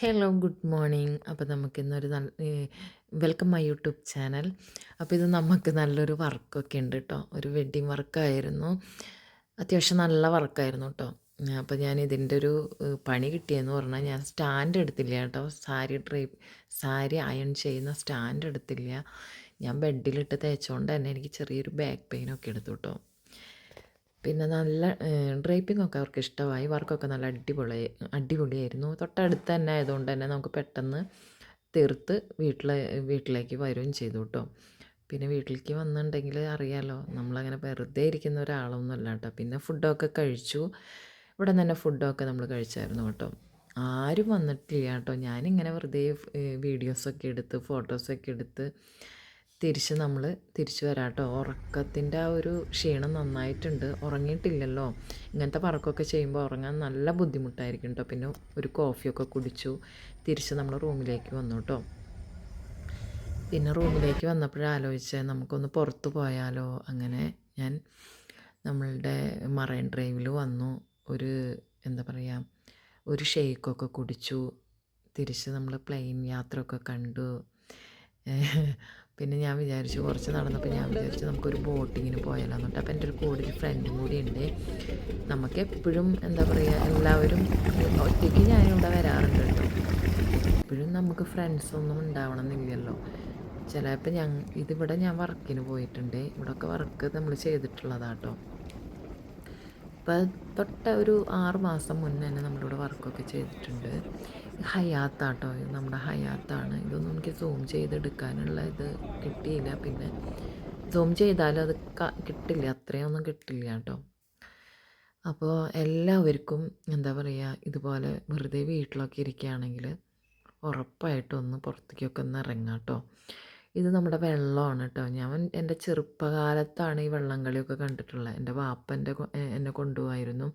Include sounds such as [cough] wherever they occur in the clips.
Hello good morning അപ്പോൾ നമുക്ക് ഇന്നൊരു നല്ല വെൽക്കം മൈ യൂട്യൂബ് ചാനൽ അപ്പോൾ ഇത് നമുക്ക് നല്ലൊരു വർക്കൊക്കെ ഉണ്ട് കേട്ടോ ഒരു വെഡ്ഡിങ് വർക്കായിരുന്നു അത്യാവശ്യം നല്ല വർക്കായിരുന്നു കേട്ടോ അപ്പോൾ ഞാൻ ഇതിന്റെ ഒരു പണി കിട്ടിയെന്ന് പറഞ്ഞാൽ ഞാൻ സ്റ്റാൻഡ് എടുത്തില്ല കേട്ടോ സാരി ഡ്രൈ സാരി അയൺ ചെയ്യുന്ന സ്റ്റാൻഡ് എടുത്തില്ല. ഞാൻ ബെഡിലിട്ട് തേച്ചുകൊണ്ട് തന്നെ എനിക്ക് ചെറിയൊരു ബാക്ക് പെയിനൊക്കെ എടുത്തു കേട്ടോ പിന്നെ നല്ല ഡ്രൈപ്പിംഗ് ഒക്കെ അവർക്ക് ഇഷ്ടമായി. വർക്കൊക്കെ നല്ല അടിപൊളി അടിപൊളിയായിരുന്നു. തൊട്ടടുത്ത് തന്നെ ആയതുകൊണ്ട് തന്നെ നമുക്ക് പെട്ടെന്ന് തീർത്ത് വീട്ടിലെ വീട്ടിലേക്ക് വരികയും ചെയ്തു കേട്ടോ പിന്നെ വീട്ടിലേക്ക് വന്നിട്ടുണ്ടെങ്കിൽ അറിയാലോ നമ്മളങ്ങനെ വെറുതെ ഇരിക്കുന്ന ഒരാളൊന്നും അല്ല കേട്ടോ പിന്നെ ഫുഡൊക്കെ കഴിച്ചു. ഇവിടെ തന്നെ ഫുഡൊക്കെ നമ്മൾ കഴിച്ചായിരുന്നു കേട്ടോ ആരും വന്നിട്ടില്ല കേട്ടോ ഞാനിങ്ങനെ വെറുതെ വീഡിയോസൊക്കെ എടുത്ത് ഫോട്ടോസൊക്കെ എടുത്ത് തിരിച്ച് നമ്മൾ തിരിച്ചു വരാം കേട്ടോ. ഉറക്കത്തിന്റെ ആ ഒരു ക്ഷീണം നന്നായിട്ടുണ്ട്. ഉറങ്ങിയിട്ടില്ലല്ലോ. ഇങ്ങനത്തെ പറക്കൊക്കെ ചെയ്യുമ്പോൾ ഉറങ്ങാൻ നല്ല ബുദ്ധിമുട്ടായിരിക്കും കേട്ടോ. പിന്നെ ഒരു കോഫിയൊക്കെ കുടിച്ചു തിരിച്ച് നമ്മൾ റൂമിലേക്ക് വന്നു കേട്ടോ. പിന്നെ റൂമിലേക്ക് വന്നപ്പോഴാലോചിച്ചേ നമുക്കൊന്ന് പുറത്തു പോയാലോ? അങ്ങനെ ഞാൻ നമ്മളുടെ മറൈൻ ഡ്രൈവിൽ വന്നു. ഒരു എന്താ പറയുക ഒരു ഷെയ്ക്കൊക്കെ കുടിച്ചു. തിരിച്ച് നമ്മൾ പ്ലെയിൻ യാത്രയൊക്കെ കണ്ടു. പിന്നെ ഞാൻ വിചാരിച്ചു കുറച്ച് നടന്നപ്പോൾ ഞാൻ വിചാരിച്ചു നമുക്കൊരു ബോട്ടിങ്ങിന് പോയാലോ എന്നിട്ട് അപ്പോൾ എന്റെ ഒരു കൂടെ ഒരു ഫ്രണ്ടും കൂടി ഉണ്ട്. നമുക്ക് എപ്പോഴും എന്താ പറയുക എല്ലാവരും ഒറ്റയ്ക്ക് ഞാനിവിടെ വരാറുണ്ട് കേട്ടോ. എപ്പോഴും നമുക്ക് ഫ്രണ്ട്സൊന്നും ഉണ്ടാവണം എന്നില്ലല്ലോ ചിലപ്പോൾ ഞാൻ ഇതിവിടെ ഞാൻ വർക്കിന് പോയിട്ടുണ്ട്. ഇവിടെയൊക്കെ വർക്ക് നമ്മൾ ചെയ്തിട്ടുള്ളതാട്ടോ. ഇപ്പം തൊട്ട ഒരു ആറ് മാസം മുന്നേ തന്നെ നമ്മളിവിടെ വർക്കൊക്കെ ചെയ്തിട്ടുണ്ട്. ഹയാത്താട്ടോ ഇത് നമ്മുടെ ഹയാത്താണ്. ഇതൊന്നും എനിക്ക് സൂം ചെയ്തെടുക്കാനുള്ള ഇത് കിട്ടിയില്ല. പിന്നെ സൂം ചെയ്താലും അത് കിട്ടില്ല. അത്രയൊന്നും കിട്ടില്ല കേട്ടോ. അപ്പോൾ എല്ലാവർക്കും എന്താ പറയുക ഇതുപോലെ വെറുതെ വീട്ടിലൊക്കെ ഇരിക്കുകയാണെങ്കിൽ ഉറപ്പായിട്ടും ഒന്ന് പുറത്തേക്കൊക്കെ ഒന്ന് ഇറങ്ങാം കേട്ടോ. ഇത് നമ്മുടെ വെള്ളമാണ് കേട്ടോ. ഞാൻ എന്റെ ചെറുപ്പകാലത്താണ് ഈ വെള്ളം കളിയൊക്കെ കണ്ടിട്ടുള്ളത്. എന്റെ വാപ്പ എന്റെ എന്നെ കൊണ്ടുപോകായിരുന്നു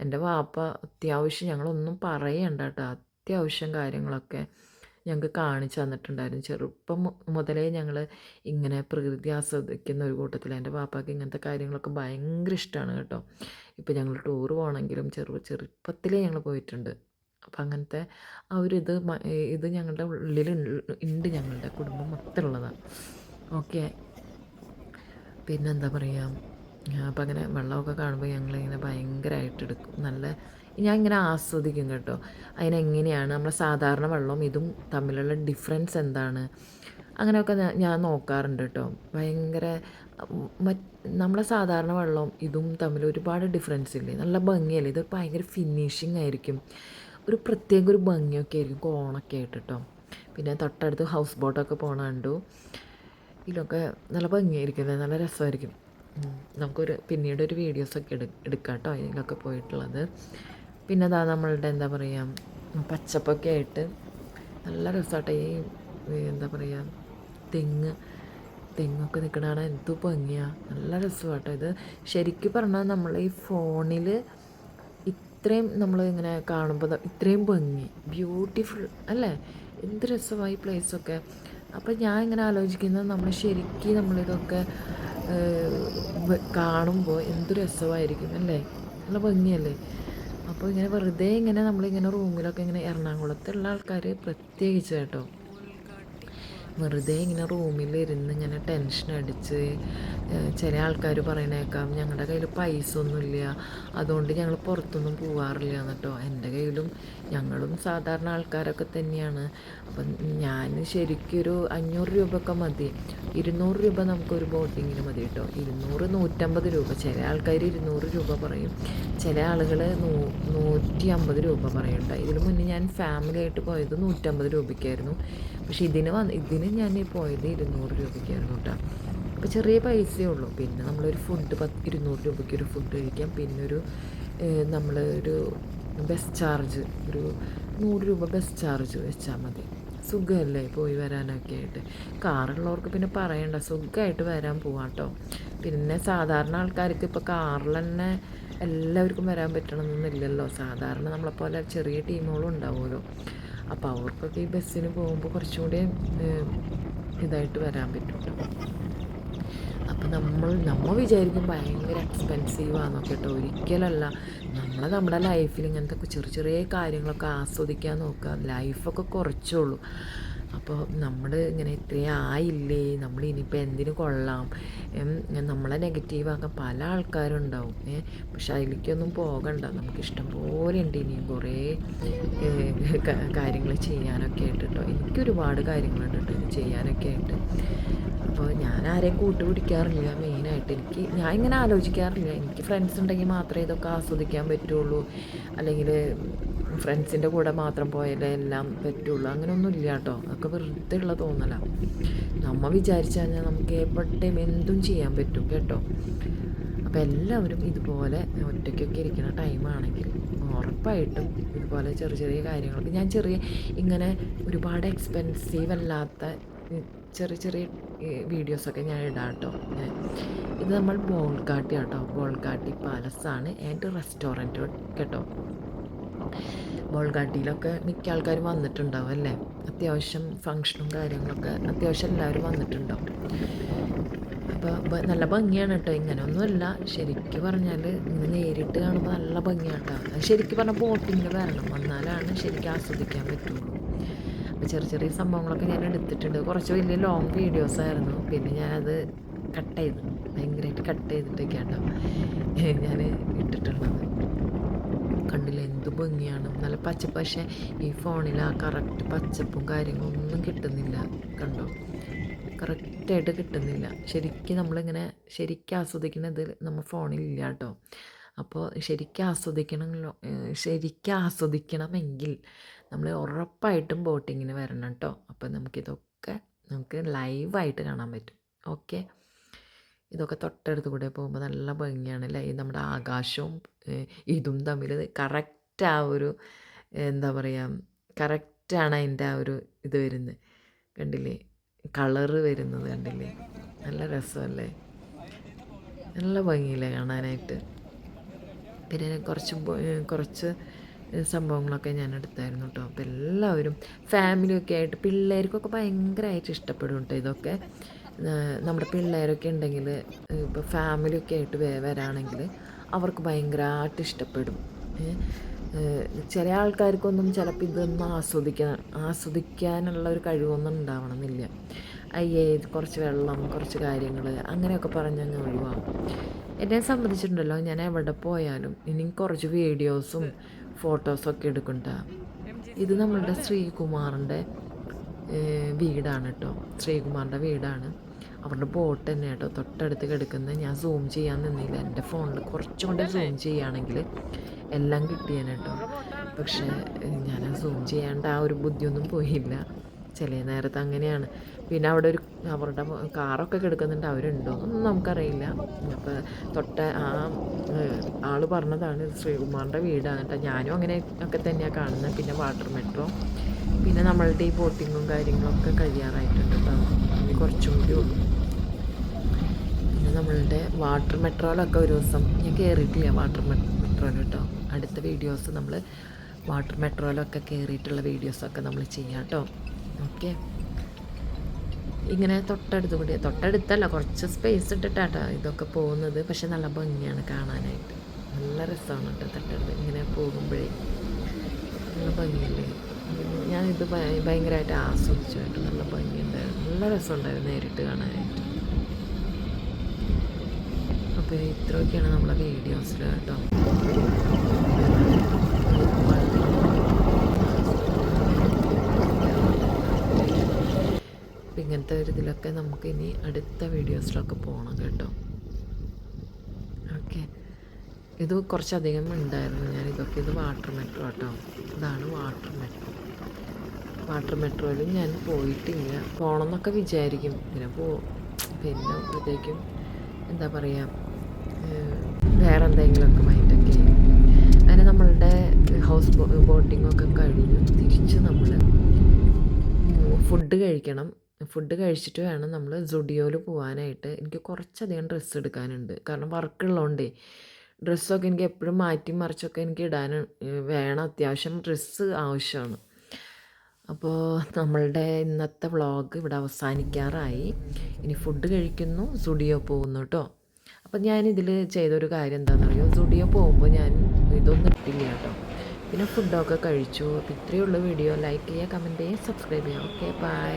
എന്റെ വാപ്പ അത്യാവശ്യം ഞങ്ങളൊന്നും പറയണ്ട കേട്ടോ. അത്യാവശ്യം കാര്യങ്ങളൊക്കെ ഞങ്ങൾക്ക് കാണിച്ചു തന്നിട്ടുണ്ടായിരുന്നു. ചെറുപ്പം മുതലേ ഞങ്ങൾ ഇങ്ങനെ പ്രകൃതി ആസ്വദിക്കുന്ന ഒരു കൂട്ടത്തിൽ എന്റെ പാപ്പാക്ക് ഇങ്ങനത്തെ കാര്യങ്ങളൊക്കെ ഭയങ്കര ഇഷ്ടമാണ് കേട്ടോ. ഇപ്പോൾ ഞങ്ങൾ ടൂർ പോകണമെങ്കിലും ചെറു ചെറുപ്പത്തിലേ ഞങ്ങൾ പോയിട്ടുണ്ട്. അപ്പം അങ്ങനത്തെ ആ ഒരു ഇത് ഇത് ഞങ്ങളുടെ ഉള്ളിൽ ഉണ്ട് ഞങ്ങളുടെ കുടുംബം മൊത്തമുള്ളതാണ് ഓക്കെ. പിന്നെന്താ പറയുക അപ്പം അങ്ങനെ വെള്ളമൊക്കെ കാണുമ്പോൾ ഞങ്ങളിങ്ങനെ ഭയങ്കരമായിട്ട് എടുക്കും. നല്ല ഞാൻ ഇങ്ങനെ ആസ്വദിക്കും കേട്ടോ. അതിനെങ്ങനെയാണ് നമ്മുടെ സാധാരണ വെള്ളവും ഇതും തമ്മിലുള്ള ഡിഫറൻസ് എന്താണ്? അങ്ങനെയൊക്കെ ഞാൻ നോക്കാറുണ്ട് കേട്ടോ. ഭയങ്കര നമ്മളെ സാധാരണ വെള്ളവും ഇതും തമ്മിൽ ഒരുപാട് ഡിഫറൻസ് ഇല്ലേ? നല്ല ഭംഗിയല്ലേ? ഇത് ഭയങ്കര ഫിനിഷിങ് ആയിരിക്കും. ഒരു പ്രത്യേക ഒരു ഭംഗിയൊക്കെ ആയിരിക്കും. കോണൊക്കെ ആയിട്ട് കേട്ടോ. പിന്നെ തൊട്ടടുത്ത് ഹൗസ് ബോട്ടൊക്കെ പോകണ കണ്ടു. ഇതിലൊക്കെ നല്ല ഭംഗിയായിരിക്കും നല്ല രസമായിരിക്കും. നമുക്കൊരു പിന്നീടൊരു വീഡിയോസൊക്കെ എടു എടുക്കാം കേട്ടോ ഇതിലൊക്കെ പോയിട്ടുള്ളത്. പിന്നെ അതാ നമ്മളുടെ എന്താ പറയുക പച്ചപ്പൊക്കെ ആയിട്ട് നല്ല രസമാട്ടെ ഈ എന്താ പറയുക തെങ്ങ് തെങ്ങൊക്കെ നിൽക്കണതാണ് എന്തോ ഭംഗിയാണ് നല്ല രസമാട്ടോ ഇത്. ശരിക്കും പറഞ്ഞാൽ നമ്മൾ ഈ ഫോണിൽ ഇത്രയും നമ്മൾ ഇങ്ങനെ കാണുമ്പോൾ ഇത്രയും ഭംഗി ബ്യൂട്ടിഫുൾ അല്ലേ? എന്ത് രസമായി പ്ലേസൊക്കെ. അപ്പോൾ ഞാൻ ഇങ്ങനെ ആലോചിക്കുന്നത് നമ്മൾ ശരിക്കും നമ്മളിതൊക്കെ കാണുമ്പോൾ എന്ത് രസമായിരിക്കും അല്ലേ? നല്ല ഭംഗിയല്ലേ? അപ്പോൾ ഇങ്ങനെ വെറുതെ ഇങ്ങനെ നമ്മളിങ്ങനെ റൂമിലൊക്കെ ഇങ്ങനെ എറണാകുളത്തുള്ള ആൾക്കാർ പ്രത്യേകിച്ച് കേട്ടോ. വെറുതെ ഇങ്ങനെ റൂമിലിരുന്ന് ഇങ്ങനെ ടെൻഷൻ അടിച്ച് ചില ആൾക്കാർ പറയണേക്കാം ഞങ്ങളുടെ കയ്യിൽ പൈസ ഒന്നുമില്ല അതുകൊണ്ട് ഞങ്ങൾ പുറത്തൊന്നും പോവാറില്ല എന്നിട്ടോ എന്റെ കയ്യിലും ഞങ്ങളും സാധാരണ ആൾക്കാരൊക്കെ തന്നെയാണ്. അപ്പം ഞാൻ ശരിക്കൊരു അഞ്ഞൂറ് രൂപയൊക്കെ മതി. ഇരുന്നൂറ് രൂപ നമുക്കൊരു ബോട്ടിങ്ങിന് മതി കേട്ടോ ഇരുന്നൂറ് നൂറ്റമ്പത് രൂപ. ചില ആൾക്കാർ ഇരുന്നൂറ് രൂപ പറയും. ചില ആളുകൾ നൂ നൂറ്റി അമ്പത് രൂപ പറയും കേട്ടോ ഇതിന് മുന്നേ ഞാൻ ഫാമിലി ആയിട്ട് പോയത് നൂറ്റമ്പത് രൂപയ്ക്കായിരുന്നു. പക്ഷേ ഇതിന് വന്ന് ഇതിന് ഞാൻ പോയത് ഇരുന്നൂറ് രൂപയ്ക്കായിരുന്നു കേട്ടോ. അപ്പോൾ ചെറിയ പൈസയേ ഉള്ളൂ. പിന്നെ നമ്മളൊരു ഫുഡ് പത്ത് ഇരുന്നൂറ് രൂപയ്ക്ക് ഒരു ഫുഡ് കഴിക്കാം. പിന്നെ ഒരു നമ്മൾ ഒരു ബസ് ചാർജ് ഒരു നൂറ് രൂപ ബസ് ചാർജ് വെച്ചാൽ മതി. സുഖമല്ലേ പോയി വരാനൊക്കെ ആയിട്ട്. കാറുള്ളവർക്ക് പിന്നെ പറയണ്ട. സുഖമായിട്ട് വരാൻ പോവാം കേട്ടോ. പിന്നെ സാധാരണ ആൾക്കാർക്ക് ഇപ്പോൾ കാറിൽ തന്നെ എല്ലാവർക്കും വരാൻ പറ്റണമെന്നൊന്നുമില്ലല്ലോ സാധാരണ നമ്മളെപ്പോലെ ചെറിയ ടീമുകളും ഉണ്ടാവുമല്ലോ. അപ്പോൾ അവർക്കൊക്കെ ഈ ബസ്സിന് പോകുമ്പോൾ കുറച്ചും കൂടി ഇതായിട്ട് വരാൻ പറ്റും. നമ്മൾ നമ്മൾ വിചാരിക്കും ഭയങ്കര എക്സ്പെൻസീവ് ആണെന്നൊക്കെ കേട്ടോ. ഒരിക്കലല്ല. നമ്മൾ നമ്മുടെ ലൈഫിൽ ഇങ്ങനത്തെ ചെറിയ ചെറിയ കാര്യങ്ങളൊക്കെ ആസ്വദിക്കാൻ നോക്കുക ലൈഫൊക്കെ കുറച്ചുള്ളൂ അപ്പോൾ നമ്മൾ ഇങ്ങനെ ഇത്രയും ആയില്ലേ? നമ്മൾ ഇനിയിപ്പോൾ എന്തിനു കൊള്ളാം? നമ്മളെ നെഗറ്റീവാക്കാൻ പല ആൾക്കാരും ഉണ്ടാവും പക്ഷെ അതിലേക്കൊന്നും പോകണ്ട. നമുക്ക് ഇഷ്ടം പോലെ ഉണ്ട് ഇനിയും കുറേ കാര്യങ്ങൾ ചെയ്യാനൊക്കെ ആയിട്ട് കേട്ടോ. ഒരുപാട് കാര്യങ്ങളുണ്ട് കേട്ടോ ചെയ്യാനൊക്കെ ആയിട്ട്. അപ്പോൾ ഞാൻ ആരെയും കൂട്ടുപിടിക്കാറില്ല. മെയിനായിട്ട് എനിക്ക് ഞാൻ ഇങ്ങനെ ആലോചിക്കാറില്ല. എനിക്ക് ഫ്രണ്ട്സ് ഉണ്ടെങ്കിൽ മാത്രമേ ഇതൊക്കെ ആസ്വദിക്കാൻ പറ്റുള്ളൂ. അല്ലെങ്കിൽ ഫ്രണ്ട്സിന്റെ കൂടെ മാത്രം പോയാലേ എല്ലാം പറ്റുള്ളൂ. അങ്ങനെയൊന്നും ഇല്ല കേട്ടോ. അതൊക്കെ വെറുതെ ഉള്ള തോന്നലാണ് നമ്മൾ വിചാരിച്ചു കഴിഞ്ഞാൽ നമുക്ക് എപ്പോഴത്തേയും എന്തും ചെയ്യാൻ പറ്റും കേട്ടോ. അപ്പോൾ എല്ലാവരും ഇതുപോലെ ഒറ്റയ്ക്കൊക്കെ ഇരിക്കുന്ന ടൈമാണെങ്കിൽ ഉറപ്പായിട്ടും ഇതുപോലെ ചെറിയ ചെറിയ കാര്യങ്ങളൊക്കെ. ഞാൻ ചെറിയ ഇങ്ങനെ ഒരുപാട് എക്സ്പെൻസീവ് അല്ലാത്ത ചെറിയ ചെറിയ വീഡിയോസൊക്കെ ഞാൻ ഇടാം കേട്ടോ. ഇത് നമ്മൾ ബോൾഗാട്ടി കേട്ടോ ബോൾഗാട്ടി പാലസാണ് ആൻഡ് റെസ്റ്റോറന്റ് കേട്ടോ. ബോൾഗാട്ടിയിലൊക്കെ മിക്ക ആൾക്കാരും വന്നിട്ടുണ്ടാവും അല്ലേ? അത്യാവശ്യം ഫങ്ഷനും കാര്യങ്ങളൊക്കെ അത്യാവശ്യം എല്ലാവരും വന്നിട്ടുണ്ടാവും. അപ്പോൾ നല്ല ഭംഗിയാണ് കേട്ടോ. ഇങ്ങനെയൊന്നുമല്ല ശരിക്കും പറഞ്ഞാൽ ഇങ്ങനെ നേരിട്ട് കാണുമ്പോൾ നല്ല ഭംഗിയാണ് കേട്ടോ. ശരിക്കും പറഞ്ഞാൽ ബോട്ടിങ്ങിൽ വരണം. വന്നാലാണ് ശരിക്കും ആസ്വദിക്കാൻ പറ്റുള്ളൂ. അപ്പോൾ ചെറിയ ചെറിയ സംഭവങ്ങളൊക്കെ ഞാൻ എടുത്തിട്ടുണ്ട്. കുറച്ച് വലിയ ലോങ് വീഡിയോസ് ആയിരുന്നു. പിന്നെ ഞാനത് കട്ട് ചെയ്ത് ഭയങ്കരമായിട്ട് കട്ട് ചെയ്തിട്ടൊക്കെയാണ് [laughs] ഞാൻ ഇട്ടിട്ടുള്ളത്. കണ്ടില്ല എന്ത് ഭംഗിയാണ്. നല്ല പച്ചപ്പ് പക്ഷേ ഈ ഫോണിൽ ആ കറക്റ്റ് പച്ചപ്പും കാര്യങ്ങളും ഒന്നും കിട്ടുന്നില്ല. കണ്ടോ? കറക്റ്റായിട്ട് കിട്ടുന്നില്ല. ശരിക്കും നമ്മളിങ്ങനെ ശരിക്കും ആസ്വദിക്കുന്നത് നമ്മൾ ഫോണിലില്ല കേട്ടോ അപ്പോൾ ശരിക്കും ആസ്വദിക്കണമല്ലോ ഏഹ് ശരിക്കും ആസ്വദിക്കണമെങ്കിൽ നമ്മൾ ഉറപ്പായിട്ടും ബോട്ടിങ്ങിന് വരണം കേട്ടോ അപ്പോൾ നമുക്കിതൊക്കെ നമുക്ക് ലൈവായിട്ട് കാണാൻ പറ്റും. ഓക്കെ? ഇതൊക്കെ തൊട്ടടുത്ത് കൂടെ പോകുമ്പോൾ നല്ല ഭംഗിയാണ് അല്ലേ നമ്മുടെ ആകാശവും ഇതും തമ്മിൽ കറക്റ്റ് ആ ഒരു എന്താ പറയുക കറക്റ്റാണ് അതിന്റെ ആ ഒരു ഇത് വരുന്നത് കണ്ടില്ലേ? കളറ് വരുന്നത് കണ്ടില്ലേ? നല്ല രസമല്ലേ? നല്ല ഭംഗിയില്ലേ കാണാനായിട്ട്? പിന്നെ കുറച്ച് കുറച്ച് സംഭവങ്ങളൊക്കെ ഞാൻ എടുത്തായിരുന്നു കേട്ടോ അപ്പോൾ എല്ലാവരും ഫാമിലിയൊക്കെ ആയിട്ട് പിള്ളേർക്കൊക്കെ ഭയങ്കരമായിട്ട് ഇഷ്ടപ്പെടും കേട്ടോ ഇതൊക്കെ. നമ്മുടെ പിള്ളേരൊക്കെ ഉണ്ടെങ്കിൽ ഇപ്പോൾ ഫാമിലിയൊക്കെ ആയിട്ട് വരാണെങ്കിൽ അവർക്ക് ഭയങ്കരമായിട്ട് ഇഷ്ടപ്പെടും. ചില ആൾക്കാർക്കൊന്നും ചിലപ്പോൾ ഇതൊന്നും ആസ്വദിക്കാൻ ആസ്വദിക്കാനുള്ള ഒരു കഴിവൊന്നും ഉണ്ടാവണമെന്നില്ല. അയ്യേ കുറച്ച് വെള്ളം കുറച്ച് കാര്യങ്ങൾ അങ്ങനെയൊക്കെ പറഞ്ഞങ്ങ് ഒഴിവാകും എന്നെ സംബന്ധിച്ചിട്ടുണ്ടല്ലോ ഞാൻ എവിടെ പോയാലും ഇനി കുറച്ച് വീഡിയോസും ഫോട്ടോസൊക്കെ എടുക്കണ്ട. ഇത് നമ്മളുടെ ശ്രീകുമാറിന്റെ വീടാണ് കേട്ടോ. ശ്രീകുമാറിന്റെ വീടാണ്. അവരുടെ ബോട്ട് തന്നെ കേട്ടോ. തൊട്ടടുത്ത് കിടക്കുന്നത് ഞാൻ സൂം ചെയ്യാൻ നിന്നില്ല. എന്റെ ഫോണിൽ കുറച്ചും കൂടെ സൂം ചെയ്യുകയാണെങ്കിൽ എല്ലാം കിട്ടിയേനെ കേട്ടോ. പക്ഷേ ഞാൻ സൂം ചെയ്യാണ്ട് ആ ഒരു ബുദ്ധിയൊന്നും പോയില്ല. ചില നേരത്ത് അങ്ങനെയാണ്. പിന്നെ അവിടെ ഒരു അവരുടെ കാറൊക്കെ കിടക്കുന്നുണ്ട്. അവരുണ്ടോ? ഒന്നും നമുക്കറിയില്ല. അപ്പോൾ തൊട്ട ആ ആൾ പറഞ്ഞതാണ് ശ്രീകുമാറിന്റെ വീടാണ് കേട്ടോ ഞാനും അങ്ങനെ ഒക്കെ തന്നെയാണ് കാണുന്നത് പിന്നെ വാട്ടർ മെട്രോ. പിന്നെ നമ്മളുടെ ഈ ബോട്ടിങ്ങും കാര്യങ്ങളൊക്കെ കഴിയാറായിട്ടുണ്ട് കേട്ടോ കുറച്ചും കൂടി ഉള്ളൂ. പിന്നെ നമ്മളുടെ വാട്ടർ മെട്രോയിലൊക്കെ ഒരു ദിവസം ഞാൻ കയറിയിട്ടില്ല വാട്ടർ മെട്രോയിൽ കേട്ടോ അടുത്ത വീഡിയോസ് നമ്മൾ വാട്ടർ മെട്രോയിലൊക്കെ കയറിയിട്ടുള്ള വീഡിയോസൊക്കെ നമ്മൾ ചെയ്യാം കേട്ടോ ഓക്കെ. ഇങ്ങനെ തൊട്ടടുത്ത് കൂടി. തൊട്ടടുത്തല്ല കുറച്ച് സ്പേസ് ഇട്ടിട്ടാട്ടോ ഇതൊക്കെ പോകുന്നത്. പക്ഷെ നല്ല ഭംഗിയാണ് കാണാനായിട്ട്. നല്ല രസമാണ് കേട്ടോ തൊട്ടടുത്ത് ഇങ്ങനെ പോകുമ്പോഴേ. നല്ല ഭംഗിയല്ലേ? ഞാനിത് ഭയങ്കരമായിട്ട് ആസ്വദിച്ചു കേട്ടോ. നല്ല ഭംഗിയുണ്ടായിരുന്നു. നല്ല രസമുണ്ടായിരുന്നു നേരിട്ട് കാണാനായിട്ട്. അപ്പോൾ ഇത്രയൊക്കെയാണ് നമ്മളെ വീഡിയോസിൽ കേട്ടോ. അപ്പം ഇങ്ങനത്തെ ഒരു ഇതിലൊക്കെ നമുക്ക് ഇനി അടുത്ത വീഡിയോസിലൊക്കെ പോകണം കേട്ടോ. ഓക്കെ. ഇത് കുറച്ചധികം ഉണ്ടായിരുന്നു. ഞാൻ ഇതൊക്കെ ഇത് വാട്ടർ മെട്രോ കേട്ടോ. ഇതാണ് വാട്ടർ മെട്രോ. വാട്ടർ മെട്രോയിലും ഞാൻ പോയിട്ടില്ല. പോകണം എന്നൊക്കെ വിചാരിക്കും. പിന്നെ പോ പിന്നെ അപ്പോഴത്തേക്കും എന്താ പറയുക വേറെ എന്തെങ്കിലുമൊക്കെ മൈൻഡൊക്കെ അങ്ങനെ നമ്മളുടെ ഹൗസ് ബോട്ടിങ്ങൊക്കെ കഴിഞ്ഞു. തിരിച്ച് നമ്മൾ ഫുഡ് കഴിക്കണം. ഫുഡ് കഴിച്ചിട്ട് വേണം നമ്മൾ സുഡിയോയിൽ പോകാനായിട്ട് എനിക്ക് കുറച്ചധികം ഡ്രസ്സ് എടുക്കാനുണ്ട്. കാരണം വർക്ക് ഉള്ളതുകൊണ്ടേ ഡ്രസ്സൊക്കെ എനിക്ക് എപ്പോഴും മാറ്റി മറിച്ചൊക്കെ എനിക്ക് ഇടാൻ വേണം. അത്യാവശ്യം ഡ്രസ്സ് ആവശ്യമാണ്. അപ്പോൾ നമ്മളുടെ ഇന്നത്തെ വ്ളോഗ് ഇവിടെ അവസാനിക്കാറായി. ഇനി ഫുഡ് കഴിക്കുന്നു സുഡിയോ പോകുന്നു കേട്ടോ അപ്പം ഞാനിതിൽ ചെയ്തൊരു കാര്യം എന്താണെന്നറിയോ സുഡിയോ പോകുമ്പോൾ ഞാൻ ഇതൊന്നും ഇട്ടില്ല കേട്ടോ പിന്നെ ഫുഡൊക്കെ കഴിച്ചു. അപ്പോൾ ഇത്രയേ ഉള്ളൂ വീഡിയോ. ലൈക്ക് ചെയ്യുക കമന്റ് ചെയ്യുക സബ്സ്ക്രൈബ് ചെയ്യുക. Okay bye